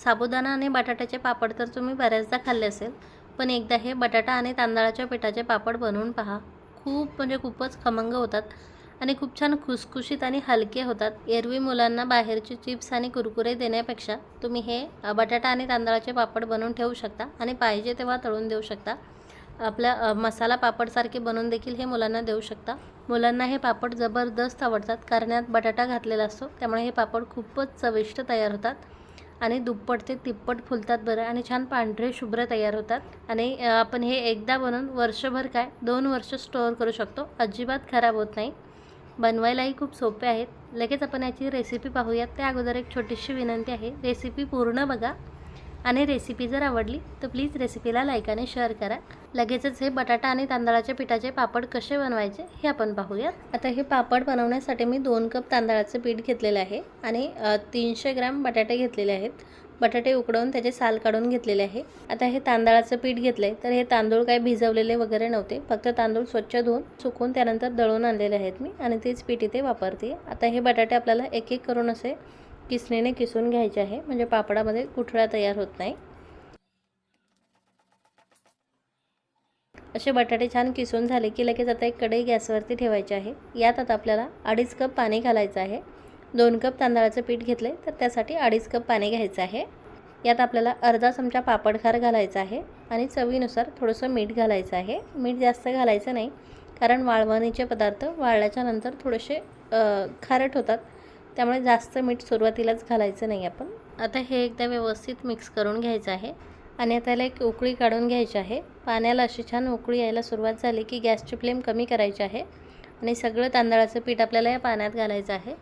साबुदाणा आणि बटाट्याचे पापड तर तुम्ही बऱ्याचदा खाल्ले असेल पण एकदा हे बटाटा आणि तांदळाच्या पिठाचे पापड बनवून पहा. खूप म्हणजे खूपच खमंग होतात आणि खूप छान खुसखुशीत आणि हलके होतात. एरवी मुलांना बाहेरचे चिप्स आणि कुरकुरे देण्यापेक्षा तुम्ही हे बटाटा आणि तांदळाचे पापड बनवून ठेवू शकता आणि पाहिजे तेव्हा तळून देऊ शकता. आपल्या मसाला पापडसारखे बनवून देखील हे मुलांना देऊ शकता. मुलांना हे पापड जबरदस्त आवडतात. कारण यात बटाटा घातलेला असतो त्यामुळे हे पापड खूपच चविष्ट तयार होतात. आणि दुप्पट ते तिप्पट फुलतात बरं आणि छान पांढरे शुभ्र तयार होतात. आणि आपण हे एकदा बनवून वर्षभर काय दोन वर्ष स्टोअर करू शकतो. अजिबात खराब होत नाही. बनवायलाही खूप सोपे आहेत. लगेच आपण याची रेसिपी पाहूयात. त्या अगोदर एक छोटीशी विनंती आहे. रेसिपी पूर्ण बघा. आणि रेसिपी जर आवडली तर प्लीज रेसिपीला लाईक आणि शेअर करा. लगेचच हे बटाटा आणि तांदळाच्या पिठाचे पापड कसे बनवायचे हे आपण पाहूयात आता हे पापड बनवण्यासाठी मी दोन कप तांदळाचं पीठ घेतलेलं आहे आणि तीनशे ग्रॅम बटाटे घेतलेले आहेत. बटाटे उकडवून त्याचे साल काढून घेतलेले आहे. आता हे तांदळाचं पीठ घेतलं आहे तर हे तांदूळ काही भिजवलेले वगैरे नव्हते. फक्त तांदूळ स्वच्छ धुवून सुकून त्यानंतर दळून आणलेले आहेत मी आणि तेच पीठ इथे वापरते. आता हे बटाटे आपल्याला एक एक करून असे किसणीने किसून घ्यायचे आहे? म्हणजे पापडामध्ये कुठळा तयार होत नाही. असे बटाटे छान किसून झाले की लगेच आता एक कढई गॅसवरती ठेवायची आहे. यात आता आपल्याला अडीच कप पाणी घालायचं आहे. दोन कप तांदळाचं पीठ घेतले तर त्यासाठी अडीच कप पाणी घ्यायचं आहे. यात आपल्याला अर्धा चमचा पापडखार घालायचा आहे आणि चवीनुसार थोडंसं मीठ घालायचं आहे. मीठ जास्त घालायचं नाही कारण वाळवणीचे पदार्थ वाळल्याच्या नंतर थोडेसे खारट होतात. त्यामुळे जास्त मीठ सुरुवातीलाच घालायचं नाही आपण. आता हे एकदा व्यवस्थित मिक्स करून घ्यायचं आहे. आणि आता याला एक उकळी काढून घ्यायची आहे. पाण्याला अशी छान उकळी यायला सुरुवात झाली की गॅसची फ्लेम कमी करायची आहे. आणि सगळं तांदळाचं पीठ आपल्याला या पाण्यात घालायचं आहे.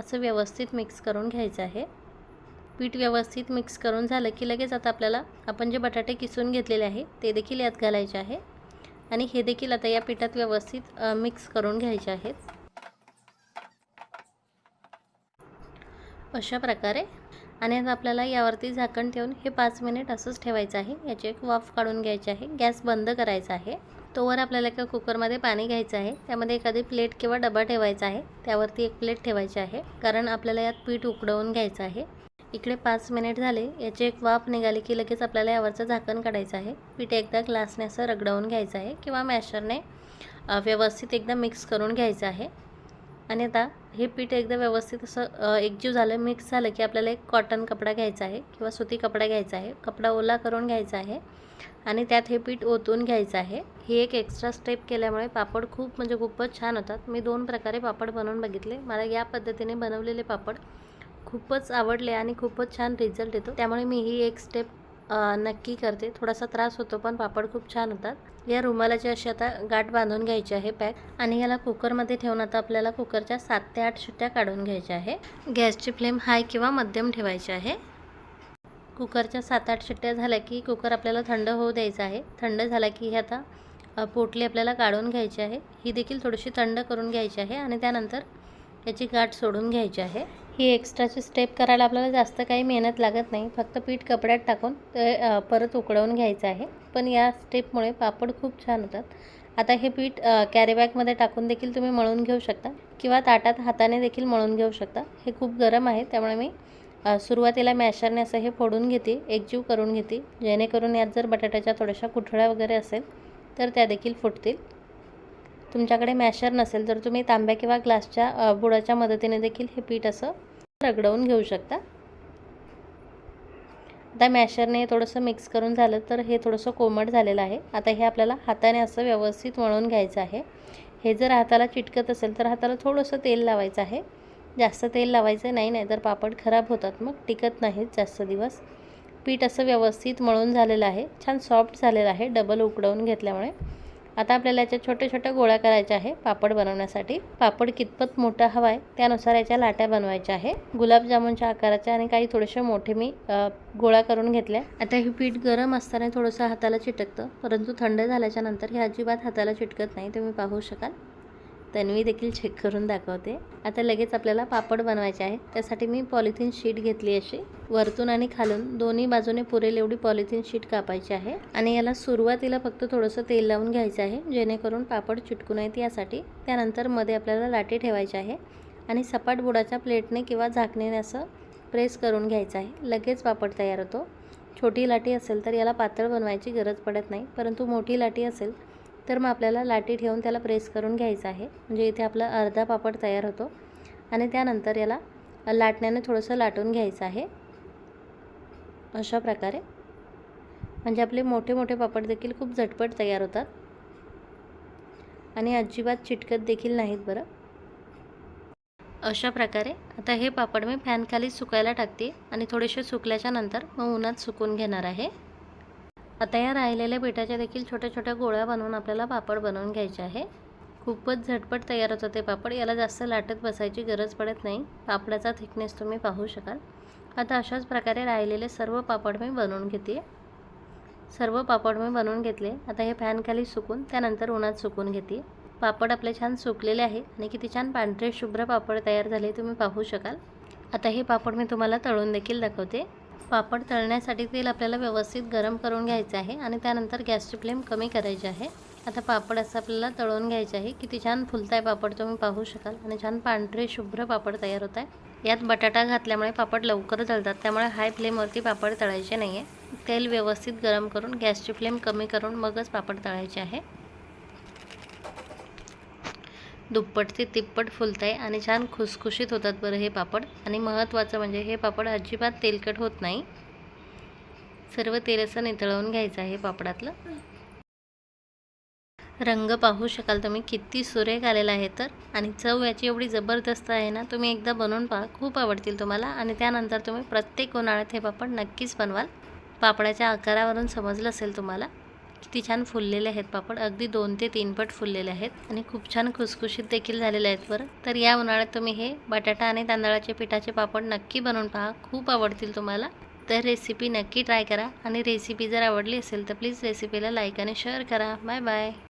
असं व्यवस्थित मिक्स करून घ्यायचं आहे. पीठ व्यवस्थित मिक्स करून झालं की लगेच आता आपल्याला आपण जे बटाटे किसून घेतलेले आहे ते देखील यात घालायचे आहे. आणि हे देखील आता या पिठात व्यवस्थित मिक्स करून घ्यायचे आहेत. अशा प्रकारे. आणि आता आपल्याला यावरती झाकण ठेवून हे पाच मिनिट असंच ठेवायचं आहे. याची एक वाफ काढून घ्यायची आहे. गॅस बंद करायचा आहे. तोवर आपल्याला एका कुकरमध्ये पाणी घ्यायचं आहे. त्यामध्ये एखादी प्लेट किंवा डबा ठेवायचा आहे. त्यावरती एक प्लेट ठेवायची आहे. कारण आपल्याला यात पीठ उकडवून घ्यायचं आहे. इकडे पाच मिनिट झाले. याची एक वाफ निघाली की लगेच आपल्याला यावरचं झाकण काढायचं आहे. पीठ एकदा ग्लासने असं रगडवून घ्यायचं आहे किंवा मॅशरने व्यवस्थित एकदा मिक्स करून घ्यायचं आहे. आणि आता हे पीठ एकदा व्यवस्थित असं एकजीव झालं मिक्स झालं की आपल्याला एक कॉटन कपडा घ्यायचा आहे किंवा सुती कपडा घ्यायचा आहे कपडा ओला करून घ्यायचा आहे आणि त्यात हे पीठ ओतून घ्यायचं आहे. ही एक एक्स्ट्रा स्टेप केल्यामुळे पापड खूप म्हणजे खूपच छान होतात. मी दोन प्रकारे पापड बनवून बघितले. मला या पद्धतीने बनवलेले पापड खूपच आवडले आणि खूपच छान रिझल्ट येतो. त्यामुळे मी ही एक स्टेप नक्की करते. थोडासा त्रास होतो पण पापड खूप छान होतात. या रुमालाची अशी आता गाठ बांधून घ्यायची आहे पॅक आणि याला कुकरमध्ये ठेवून आता आपल्याला कुकरच्या सात ते आठ शिट्ट्या काढून घ्यायच्या आहे. गॅसची फ्लेम हाय किंवा मध्यम ठेवायची आहे. कुकरच्या सात आठ शिट्ट्या झाल्या की कुकर आपल्याला थंड होऊ द्यायचा आहे. थंड झाला की हे आता पोटली आपल्याला काढून घ्यायची आहे. ही देखील थोडीशी थंड करून घ्यायची आहे आणि त्यानंतर याची गाठ सोडून घ्यायची आहे. ही एक्स्ट्राची स्टेप करायला आपल्याला जास्त काही मेहनत लागत नाही. फक्त पीठ कपड्यात टाकून ते परत उकडवून घ्यायचं आहे. पण या स्टेपमुळे पापड खूप छान होतात. आता हे पीठ कॅरीबॅगमध्ये टाकून देखील तुम्ही मळून घेऊ शकता किंवा ताटात हाताने देखील मळून घेऊ शकता. हे खूप गरम आहे. त्यामुळे मी सुरुवातीला मॅशरने असं हे फोडून घेते एकजीव करून घेते. जेणेकरून यात जर बटाट्याच्या थोड्याशा कुठळ्या वगैरे असेल तर त्या देखील फुटतील. तुमच्याकडे मॅशर नसेल तर तुम्ही तांब्या किंवा ग्लासच्या बुडाच्या मदतीने देखील हे पीठ असं रगडवून घेऊ शकता. आता मॅशरने थोडंसं मिक्स करून झालं तर हे थोडंसं कोमट झालेलं आहे. आता हे आपल्याला हाताने असं व्यवस्थित वळून घ्यायचं आहे. हे जर हाताला चिटकत असेल तर हाताला थोडंसं तेल लावायचं आहे. जास्त तेल लावायचं नाही नाही तर पापड खराब होतात मग टिकत नाहीत जास्त दिवस. पीठ असं व्यवस्थित मळून झालेलं आहे. छान सॉफ्ट झालेलं आहे डबल उकडवून घेतल्यामुळे. आता आपल्याला याच्या छोट्या छोट्या गोळ्या करायच्या आहे पापड बनवण्यासाठी. पापड कितपत मोठा हवा आहे त्यानुसार याच्या लाट्या बनवायच्या आहे. गुलाबजामुनच्या आकाराच्या आणि काही थोडेसे मोठे मी गोळा करून घेतल्या. आता हे पीठ गरम असताना थोडंसं हाताला चिटकतं परंतु थंड झाल्याच्यानंतर हे अजिबात हाताला चिटकत नाही तुम्ही पाहू शकाल. तन्वी देखील चेक करून दाखवते. आता लगेच आपल्याला पापड बनवायचे आहे त्यासाठी मी पॉलिथिन शीट घेतली अशी. वरतून आणि खालून दोन्ही बाजूने पुरेल एवढी पॉलिथिन शीट कापायची आहे. आणि याला सुरुवातीला फक्त थोडंसं तेल लावून घ्यायचं आहे. जेणेकरून पापड चिटकू नयेत यासाठी. त्यानंतरमध्ये आपल्याला लाटी ठेवायची आहे. आणि सपाट बुडाच्या प्लेटने किंवा झाकणीने असं प्रेस करून घ्यायचं आहे. लगेच पापड तयार होतो. छोटी लाटी असेल तर याला पातळ बनवायची गरज पडत नाही. परंतु मोठी लाटी असेल तर मग आपल्याला लाटी ठेवून त्याला प्रेस करून घ्यायचं आहे. म्हणजे इथे आपला अर्धा पापड तयार होतो. आणि त्यानंतर याला लाटण्याने थोडंसं लाटून घ्यायचं आहे. अशा प्रकारे. म्हणजे आपले मोठे मोठे पापड देखील खूप झटपट तयार होतात. आणि अजिबात चिटकत देखील नाहीत बरं. अशा प्रकारे आता हे पापड मी फॅनखाली सुकायला टाकते. आणि थोडेसे सुकल्याच्या नंतर मग उन्हात सुकून घेणार आहे. आता या राहिलेल्या पिठाच्या देखील छोट्या छोट्या गोळ्या बनवून आपल्याला पापड बनवून घ्यायचे आहे. खूपच झटपट तयार होतं ते पापड. याला जास्त लाटत बसायची गरज पडत नाही. पापडाचा थिकनेस तुम्ही पाहू शकाल. आता अशाच प्रकारे राहिलेले सर्व पापड मी बनवून घेते. सर्व पापड मी बनवून घेतले. आता हे फॅनखाली सुकून त्यानंतर उन्हात सुकून घेते. पापड आपले छान सुकलेले आहे आणि किती छान पांढरे शुभ्र पापड तयार झाले तुम्ही पाहू शकाल. आता हे पापड मी तुम्हाला तळून देखील दाखवते. पापड तळण्यासाठी तेल आपल्याला व्यवस्थित गरम करून घ्यायचं आहे आणि त्यानंतर गॅसची फ्लेम कमी करायची आहे. आता पापड असं आपल्याला तळून घ्यायचं आहे. किती छान फुलताय पापड तुम्ही पाहू शकाल आणि छान पांढरे शुभ्र पापड तयार होत आहे. यात बटाटा घातल्यामुळे पापड लवकर तळतात त्यामुळे हाय फ्लेमवरती पापड तळायचे नाही आहे तेल व्यवस्थित गरम करून गॅसची फ्लेम कमी करून मगच पापड तळायचे आहे. दुप्पट ते तिप्पट फुलत आहे आणि छान खुसखुशीत होतात बरं हे पापड. आणि महत्त्वाचं म्हणजे हे पापड अजिबात तेलकट होत नाही. सर्व तेल असं नितळवून घ्यायचं आहे पापडातलं. रंग पाहू शकाल तुम्ही किती सुरेख आलेला आहे तर. आणि चव याची एवढी जबरदस्त आहे ना तुम्ही एकदा बनवून पहा खूप आवडतील तुम्हाला. आणि त्यानंतर तुम्ही प्रत्येक उन्हाळ्यात हे पापड नक्कीच बनवाल. पापडाच्या आकारावरून समजलं असेल तुम्हाला. किती छान फुललेले आहेत पापड. अगदी दोन ते तीन पट फुललेले आहेत. आणि खूप छान खुसखुशीत देखील झालेले आहेत बरं. तर या उन्हाळ्यात तुम्ही हे बटाटा आणि तांदळाचे पिठाचे पापड नक्की बनवून पहा. खूप आवडतील तुम्हाला. तर रेसिपी नक्की ट्राय करा. आणि रेसिपी जर आवडली असेल तर प्लीज रेसिपीला लाईक आणि शेअर करा. Bye bye